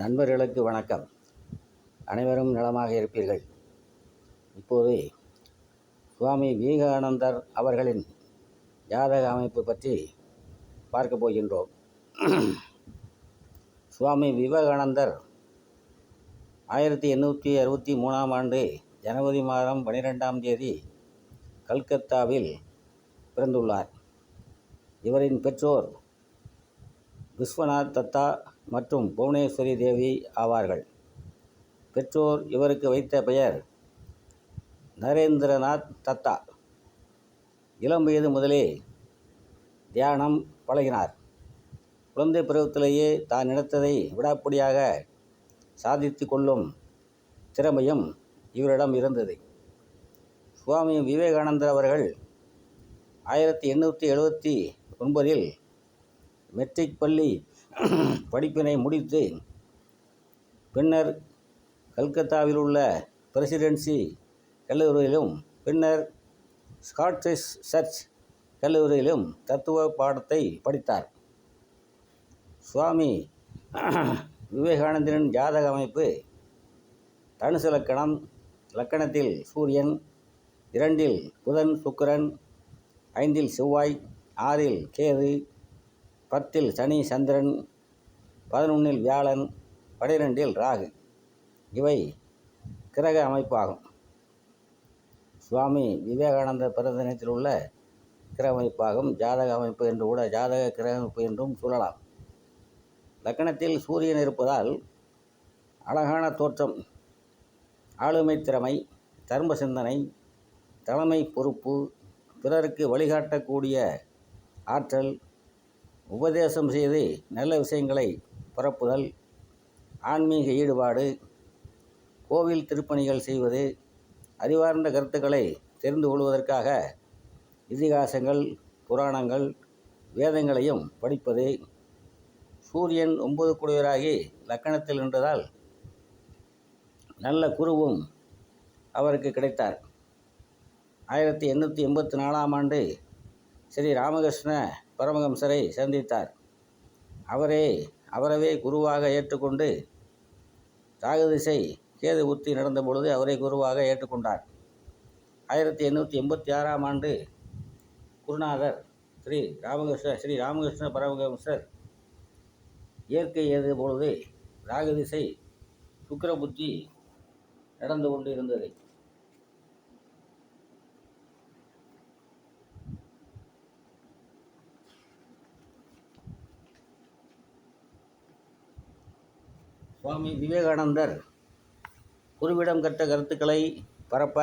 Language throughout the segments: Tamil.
நண்பர்களுக்கு வணக்கம். அனைவரும் நலமாக இருப்பீர்கள். இப்போது சுவாமி விவேகானந்தர் அவர்களின் ஜாதக அமைப்பு பற்றி பார்க்க போகின்றோம். சுவாமி விவேகானந்தர் ஆயிரத்தி எண்ணூற்றி அறுபத்தி மூணாம் ஆண்டு ஜனவரி மாதம் பனிரெண்டாம் தேதி கல்கத்தாவில் பிறந்துள்ளார். இவரின் பெற்றோர் விஸ்வநாத் தத்தா மற்றும் புவனேஸ்வரி தேவி ஆவார்கள். பெற்றோர் இவருக்கு வைத்த பெயர் நரேந்திரநாத் தத்தா. இளம் வயது முதலே தியானம் பழகினார். குழந்தை பருவத்திலேயே தான் நினைத்ததை விடாப்படியாக சாதித்து கொள்ளும் திறமையும் இவரிடம் இருந்தது. சுவாமி விவேகானந்தர் அவர்கள் ஆயிரத்தி எண்ணூற்றி எழுபத்தி ஒன்பதில் மெட்ரிக் பள்ளி படிப்பினை முடித்து பின்னர் கல்கத்தாவில் உள்ள பிரசிடென்சி கல்லூரியிலும் பின்னர் ஸ்காட்டிஷ் சர்ச் கல்லூரியிலும் தத்துவ பாடத்தை படித்தார். சுவாமி விவேகானந்தரின் ஜாதக அமைப்பு தனுசு லக்கணம். லக்கணத்தில் சூரியன் இரண்டில் புதன் சுக்கிரன் ஐந்தில் செவ்வாய் ஆறில் கேது பத்தில் சனி சந்திரன் பதினொன்றில் வியாழன் பனிரெண்டில் ராகு. இவை கிரக அமைப்பாகும். சுவாமி விவேகானந்தர் பிறந்த தினத்தில் உள்ள கிரக அமைப்பாகும். ஜாதக அமைப்பு என்று கூட ஜாதக கிரக அமைப்பு என்றும் சொல்லலாம். லக்கணத்தில் சூரியன் இருப்பதால் அழகான தோற்றம் ஆளுமை திறமை தர்ம சிந்தனை தலைமை பொறுப்பு பிறருக்கு வழிகாட்டக்கூடிய ஆற்றல் உபதேசம் செய்து நல்ல விஷயங்களை பரப்புதல் ஆன்மீக ஈடுபாடு கோவில் திருப்பணிகள் செய்வது அறிவார்ந்த கருத்துக்களை தெரிந்து கொள்வதற்காக இதிகாசங்கள் புராணங்கள் வேதங்களையும் படிப்பது. சூரியன் ஒன்பது குடியராகி லக்கணத்தில் நின்றதால் நல்ல குருவும் அவருக்கு கிடைத்தார். ஆயிரத்தி எண்ணூற்றி எண்பத்தி நாலாம் ஆண்டு ஸ்ரீ ராமகிருஷ்ண பரமஹம்சரை சந்தித்தார். அவரே அவரவே குருவாக ஏற்றுக்கொண்டு ராகதிசை கேது புத்தி நடந்த பொழுது அவரை குருவாக ஏற்றுக்கொண்டார். ஆயிரத்தி எண்ணூற்றி எண்பத்தி ஆறாம் ஆண்டு குருநாதர் ஸ்ரீ ராமகிருஷ்ண ஸ்ரீ ராமகிருஷ்ண பரமஹம்சர் இயற்கை ஏது பொழுது ராகதிசை சுக்கரபுத்தி நடந்து கொண்டு இருந்தது சுவாமி விவேகானந்தர் குருவிடம் கற்ற கருத்துக்களை பரப்ப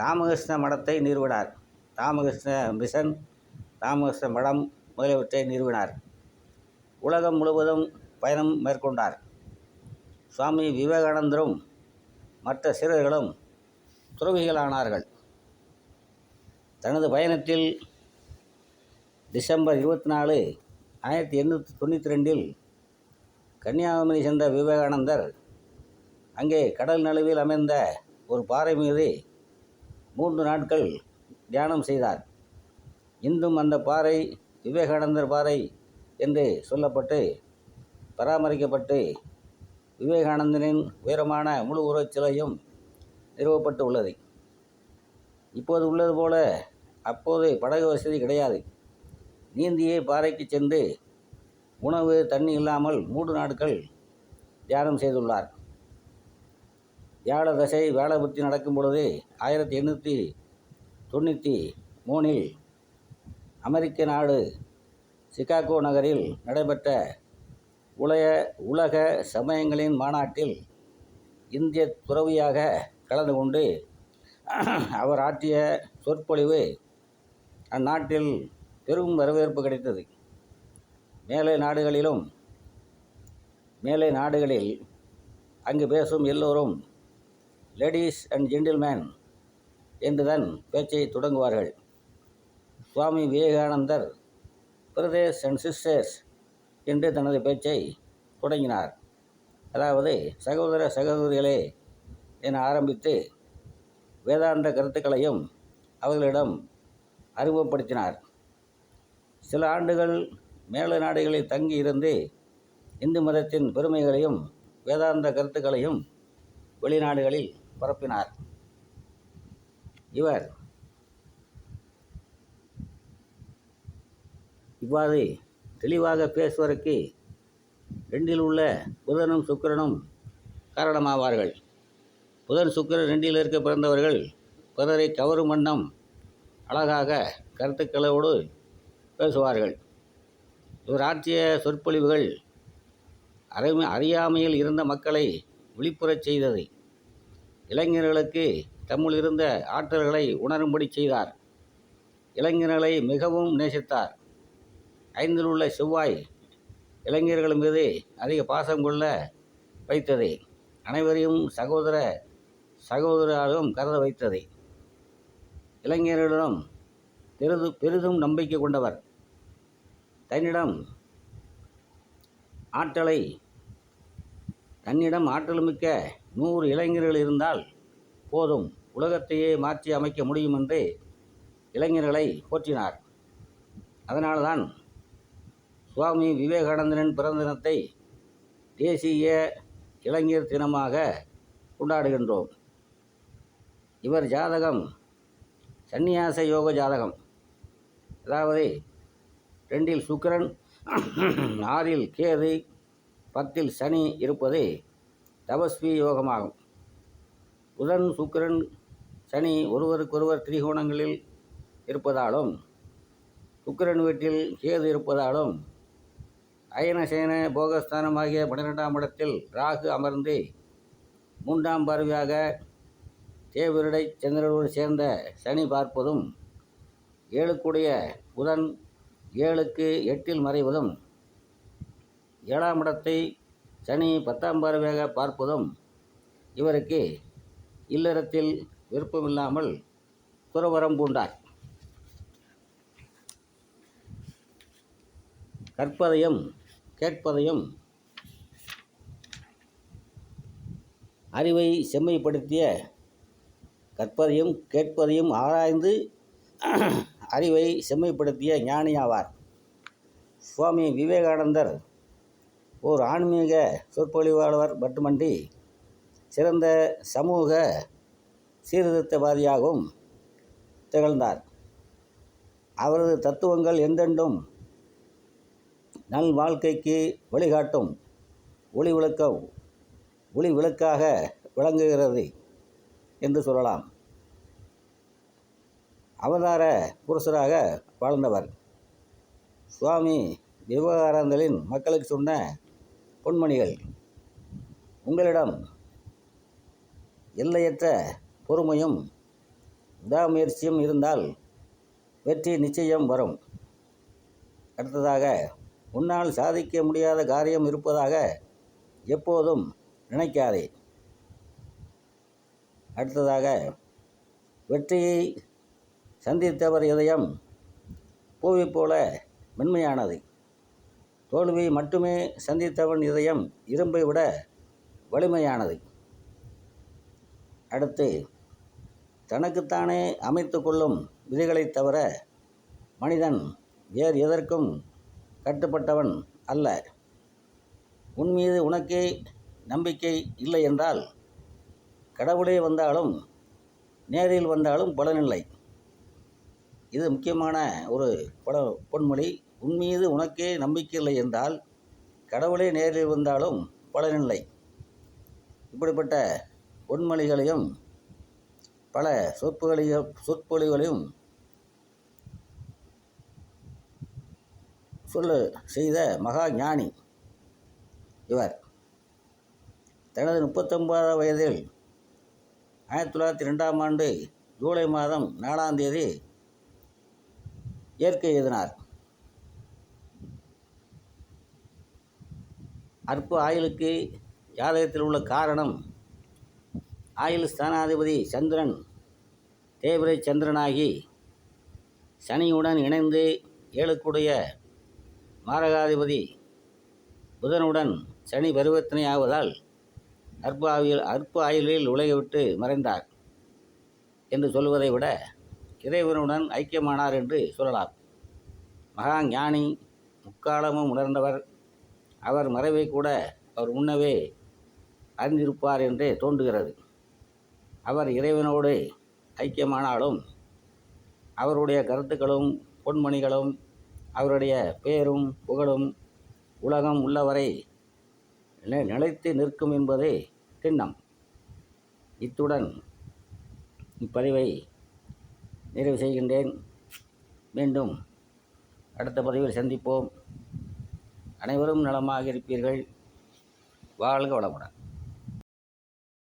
ராமகிருஷ்ண மடத்தை நிறுவினார். ராமகிருஷ்ண மிஷன் ராமகிருஷ்ண மடம் முதலியவற்றை நிறுவினார். உலகம் முழுவதும் பயணம் மேற்கொண்டார். சுவாமி விவேகானந்தரும் மற்ற சிறர்களும் துறவிகளானார்கள். தனது பயணத்தில் டிசம்பர் இருபத்தி நாலு ஆயிரத்தி எண்ணூற்றி தொண்ணூற்றி ரெண்டில் கன்னியாகுமரி சென்ற விவேகானந்தர் அங்கே கடல் நழுவில் அமைந்த ஒரு பாறை மீது மூன்று நாட்கள் தியானம் செய்தார். இன்றும் அந்த பாறை விவேகானந்தர் பாறை என்று சொல்லப்பட்டு பராமரிக்கப்பட்டு விவேகானந்தனின் உயரமான முழு உருவச் சிலையும் நிறுவப்பட்டு உள்ளது இப்போது உள்ளது போல அப்போது படகு வசதி கிடையாது. நீந்தியே பாறைக்கு சென்று உணவு தண்ணி இல்லாமல் மூன்று நாட்கள் தியானம் செய்துள்ளார். வியாழ தசை வேலை புத்தி நடக்கும் பொழுது ஆயிரத்தி எண்ணூற்றி தொண்ணூற்றி மூணில் அமெரிக்க நாடு சிகாகோ நகரில் நடைபெற்ற உலக உலக சமயங்களின் மாநாட்டில் இந்திய துறவியாக கலந்து கொண்டு அவர் ஆற்றிய சொற்பொழிவு அந்நாட்டில் பெரும் வரவேற்பு கிடைத்தது. மேலை நாடுகளிலும் மேலை நாடுகளில் அங்கு பேசும் எல்லோரும் லேடீஸ் அண்ட் ஜென்டில்மேன் என்றுதான் பேச்சை தொடங்குவார்கள். சுவாமி விவேகானந்தர் பிரதேஷ் அண்ட் சிஸ்டர்ஸ் என்று தனது பேச்சை தொடங்கினார். அதாவது சகோதர சகோதரிகளே என ஆரம்பித்து வேதாந்த கருத்துக்களையும் அவர்களிடம் அறிமுகப்படுத்தினார். சில ஆண்டுகள் மேல நாடுகளில் தங்கி இருந்து இந்து மதத்தின் பெருமைகளையும் வேதாந்த கருத்துக்களையும் வெளிநாடுகளில் பரப்பினார். இவர் இவ்வாறு தெளிவாக பேசுவதற்கு ரெண்டில் உள்ள புதனும் சுக்கிரனும் காரணமாவார்கள். புதன் சுக்கிரன் ரெண்டில் இருக்க பிறந்தவர்கள் பிறரை கவரும் வண்ணம் அழகாக கருத்துக்களோடு பேசுவார்கள். இவர் ஆற்றிய சொற்பொழிவுகள் அறிமை அறியாமையில் இருந்த மக்களை விழிப்புறச் செய்தது. இளைஞர்களுக்கு தம்முள் இருந்த ஆற்றல்களை உணரும்படி செய்தார். இளைஞர்களை மிகவும் நேசித்தார். ஐந்தில் உள்ள செவ்வாய் இளைஞர்கள் மீது அதிக பாசம் கொள்ள வைத்தது. அனைவரையும் சகோதர சகோதராகவும் கருத வைத்தது. இளைஞர்களிடம் பெரிது பெரிதும் நம்பிக்கை கொண்டவர். தன்னிடம் ஆற்றலை தன்னிடம் ஆற்றலுமிக்க நூறு இளைஞர்கள் இருந்தால் போதும். உலகத்தையே மாற்றி அமைக்க முடியும் என்று இளைஞர்களை போற்றினார். அதனால்தான் சுவாமி விவேகானந்தனின் பிறந்த தினத்தை தேசிய இளைஞர் தினமாக கொண்டாடுகின்றோம். இவர் ஜாதகம் சந்நியாச யோக ஜாதகம். அதாவது ரெண்டில் சுக்கிரன் ஆறில் கேது பத்தில் சனி இருப்பது தபஸ்வி யோகமாகும். புதன் சுக்கிரன் சனி ஒருவருக்கொருவர் திரிகோணங்களில் இருப்பதாலும் சுக்கிரன் வீட்டில் கேது இருப்பதாலும் அயனசேன போகஸ்தானமாகிய பன்னிரெண்டாம் இடத்தில் ராகு அமர்ந்து மூன்றாம் பார்வையாக தேவருடை சந்திரனோடு சேர்ந்த சனி பார்ப்பதும் ஏழுக்குடைய புதன் ஏழுக்கு எட்டில் மறைவதும் ஏழாம் இடத்தை சனி பத்தாம் பார்வையாக பார்ப்பதும் இவருக்கு இல்லறத்தில் விருப்பமில்லாமல் துறவரம் பூண்டார். கற்பதையும் கேட்பதையும் அறிவை செம்மைப்படுத்திய கற்பதையும் கேட்பதையும் ஆராய்ந்து அறிவை செம்மைப்படுத்திய ஞானியாவார். சுவாமி விவேகானந்தர் ஓர் ஆன்மீக சொற்பொழிவாளர் மட்டுமன்றி சிறந்த சமூக சீர்திருத்தவாதியாகவும் திகழ்ந்தார். அவரது தத்துவங்கள் எந்தெண்டும் நல் வாழ்க்கைக்கு வழிகாட்டும் ஒளி விளக்க ஒளி விளக்காக விளங்குகிறது என்று சொல்லலாம். அவதார புருஷராக வாழ்ந்தவர். சுவாமி விவேகானந்தரின் மக்களுக்கு சொன்ன பொன்மணிகள் உங்களிடம் எல்லையற்ற பொறுமையும் விடாமுயற்சியும் இருந்தால் வெற்றி நிச்சயம் வரும். அடுத்ததாக உன்னால் சாதிக்க முடியாத காரியம் இருப்பதாக எப்போதும் நினைக்காதே. அடுத்ததாக வெற்றியை சந்தித்தவர் இதயம் பூவை போல மென்மையானது. தோல்வியை மட்டுமே சந்தித்தவன் இதயம் இரும்பை விட வலிமையானது. அடுத்து தனக்குத்தானே அமைத்து கொள்ளும் விதிகளைத் தவிர மனிதன் வேறு எதற்கும் கட்டுப்பட்டவன் அல்ல. உன் மீது உனக்கே நம்பிக்கை இல்லை என்றால் கடவுளே வந்தாலும் நேரில் வந்தாலும் பலனில்லை இது முக்கியமான ஒரு பட பொன்மொழி. உன்மீது உனக்கே நம்பிக்கை இல்லை என்றால் கடவுளே நேரில் வந்தாலும் பலனில்லை. இப்படிப்பட்ட பொன்மொழிகளையும் பல சொற்பொழிகளையும் சொற்பொழிகளையும் சொல்ல செய்த மகா ஞானி இவர். தனது முப்பத்தொன்பதாம் வயதில் ஆயிரத்தி தொள்ளாயிரத்தி ரெண்டாம் ஆண்டு ஜூலை மாதம் நாலாம் தேதி இயற்கை எழுதினார் அற்ப ஆயுளுக்கு ஜாதகத்தில் உள்ள காரணம் ஆயுள் ஸ்தானாதிபதி சந்திரன் தேவரை சந்திரனாகி சனியுடன் இணைந்து ஏழுக்குடைய மாரகாதிபதி புதனுடன் சனி பரிவர்த்தனை ஆவதால் அற்ப ஆயுள் அற்ப ஆயுளில் உலகை விட்டு மறைந்தார் என்று சொல்வதை விட இறைவனுடன் ஐக்கியமானார் என்று சொல்லலாம். மகா ஞானி முக்காலமும் உணர்ந்தவர். அவர் மறைவை கூட அவர் முன்னவே அறிந்திருப்பார் என்று தோன்றுகிறது. அவர் இறைவனோடு ஐக்கியமானாலும் அவருடைய கருத்துக்களும் பொன்மணிகளும் அவருடைய பெயரும் புகழும் உலகம் உள்ளவரை நிலைத்து நிற்கும் என்பது திண்ணம். இத்துடன் இப்பதிவை நிறைவு செய்கின்றேன். மீண்டும் அடுத்த பதிவில் சந்திப்போம். அனைவரும் நலமாக இருப்பீர்கள். வாழ்க வளமுடன்.